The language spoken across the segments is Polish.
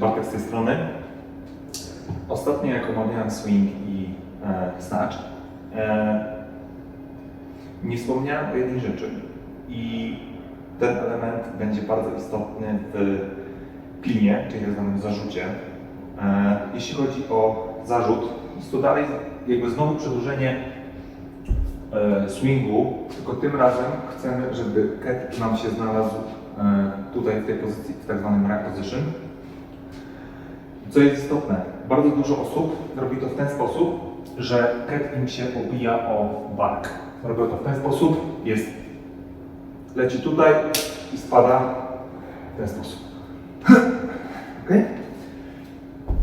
Bartek z tej strony. Ostatnio jak omawiałem swing i e, snatch, e, nie wspomniałem o jednej rzeczy i ten element będzie bardzo istotny w klinie, czyli tak zwanym zarzucie. E, jeśli chodzi o zarzut, jest to dalej jakby znowu przedłużenie e, swingu, tylko tym razem chcemy, żeby cat nam się znalazł e, tutaj w tej pozycji, w tak zwanym rack position. Co jest istotne, bardzo dużo osób robi to w ten sposób, że cat im się obija o bark. Robią to w ten sposób, jest, leci tutaj i spada w ten sposób. ok?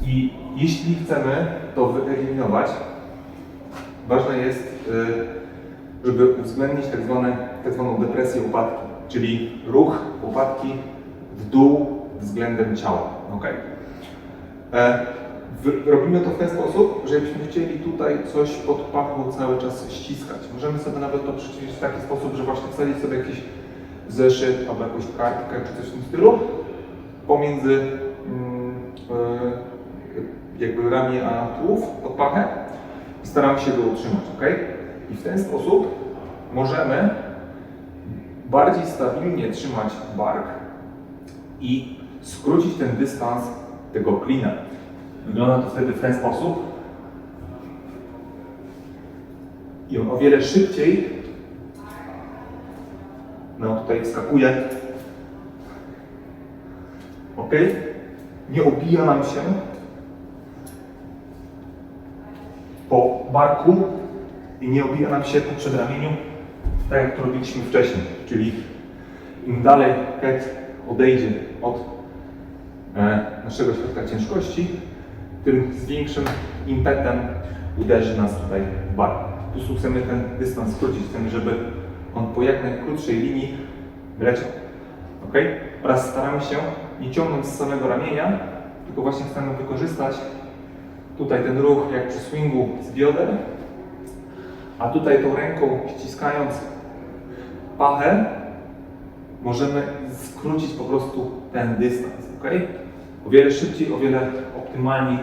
I jeśli chcemy to wyeliminować, ważne jest, y, żeby uwzględnić tak, zwane, tak zwaną depresję łopatki, czyli ruch łopatki w dół względem ciała. ok? E, Robimy to w ten sposób, że jakbyśmy chcieli tutaj coś pod pachą cały czas ściskać. Możemy sobie nawet to przećwiczyć w taki sposób, że właśnie wsadzić sobie jakiś zeszyt albo jakąś kartkę czy coś w tym stylu pomiędzy mm, e, jakby ramię a tułów pod pachę i staramy się go utrzymać, ok? I w ten sposób możemy bardziej stabilnie trzymać bark i skrócić ten dystans tego klina. Wygląda to wtedy w ten sposób. I on o wiele szybciej no tutaj wskakuje. Ok? Nie obija nam się po barku i nie obija nam się po przedramieniu, tak jak to robiliśmy wcześniej. Czyli im dalej ket odejdzie od naszego środka ciężkości, tym z większym impetem uderzy nas tutaj w bark. Po prostu chcemy ten dystans skrócić, chcemy, żeby on po jak najkrótszej linii leciał. Ok? Oraz staramy się nie ciągnąć z samego ramienia, tylko właśnie chcemy wykorzystać tutaj ten ruch jak przy swingu z bioder, a tutaj tą ręką ściskając pachę możemy skrócić po prostu ten dystans. ok? O wiele szybciej, o wiele optymalniej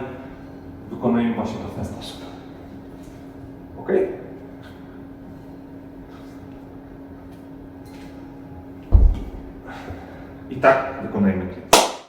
wykonujemy właśnie to ten sposób. ok? I tak wykonajmy to.